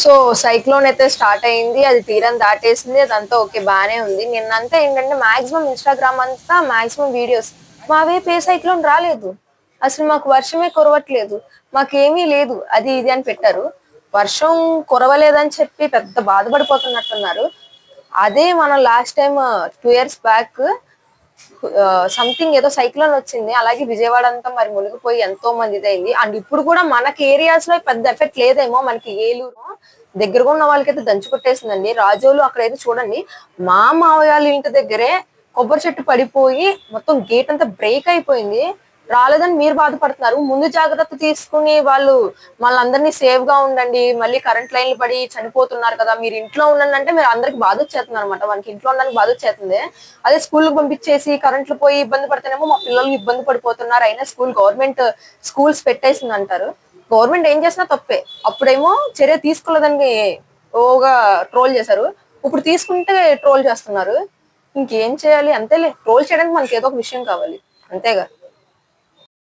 So cyclone అయితే start అయింది అది తీరం దాటేసింది అదంతా ఓకే బాగానే ఉంది. నిన్నంతా ఏంటంటే మాక్సిమం ఇన్స్టాగ్రామ్ అంతా మాక్సిమం వీడియోస్. మా వైపు ఏ సైక్లోన్ రాలేదు. అసలు మాకు వర్షమే కురవట్లేదు. మాకేమీ లేదు. అది ఇది అని పెట్టారు. వర్షం కురవలేదని చెప్పి పెద్ద బాధపడిపోతున్నట్టున్నారు. అదే మనం last time two years back something ఏదో సైక్లోన్ వచ్చింది. అలాగే విజయవాడ అంతా మరి మునిగిపోయి ఎంతో మంది ఇదైంది. అండ్ ఇప్పుడు కూడా మనకి ఏరియాస్లో పెద్ద ఎఫెక్ట్ లేదేమో. మనకి ఏలూరు దగ్గరగా ఉన్న వాళ్ళకైతే దంచి కొట్టేసిందండి. రాజోలు అక్కడైతే చూడండి. మా మావయ్య వాళ్ళ ఇంటి దగ్గరే కొబ్బరి చెట్టు పడిపోయి మొత్తం గేట్ అంతా బ్రేక్ అయిపోయింది. రాలేదని మీరు బాధపడుతున్నారు. ముందు జాగ్రత్త తీసుకుని వాళ్ళు మళ్ళందరినీ సేఫ్గా ఉండండి. మళ్ళీ కరెంట్ లైన్లు పడి చనిపోతున్నారు కదా మీరు ఇంట్లో ఉండండి అంటే మీరు అందరికి బాధ వచ్చేస్తున్నారు అనమాట మనకి ఇంట్లో ఉండడానికి బాధ వచ్చేస్తుంది. అదే స్కూల్కి పంపించేసి కరెంట్లు పోయి ఇబ్బంది పడితేనేమో మా పిల్లలు ఇబ్బంది పడిపోతున్నారు. అయినా స్కూల్ గవర్నమెంట్ స్కూల్స్ పెట్టేసింది అంటారు. గవర్నమెంట్ ఏం చేసినా తప్పే. అప్పుడేమో చర్య తీసుకోలేదని ఓగా ట్రోల్ చేశారు. ఇప్పుడు తీసుకుంటే ట్రోల్ చేస్తున్నారు. ఇంకేం చేయాలి? అంతేలే. ట్రోల్ చేయడానికి మనకి ఏదో ఒక విషయం కావాలి. అంతేగా.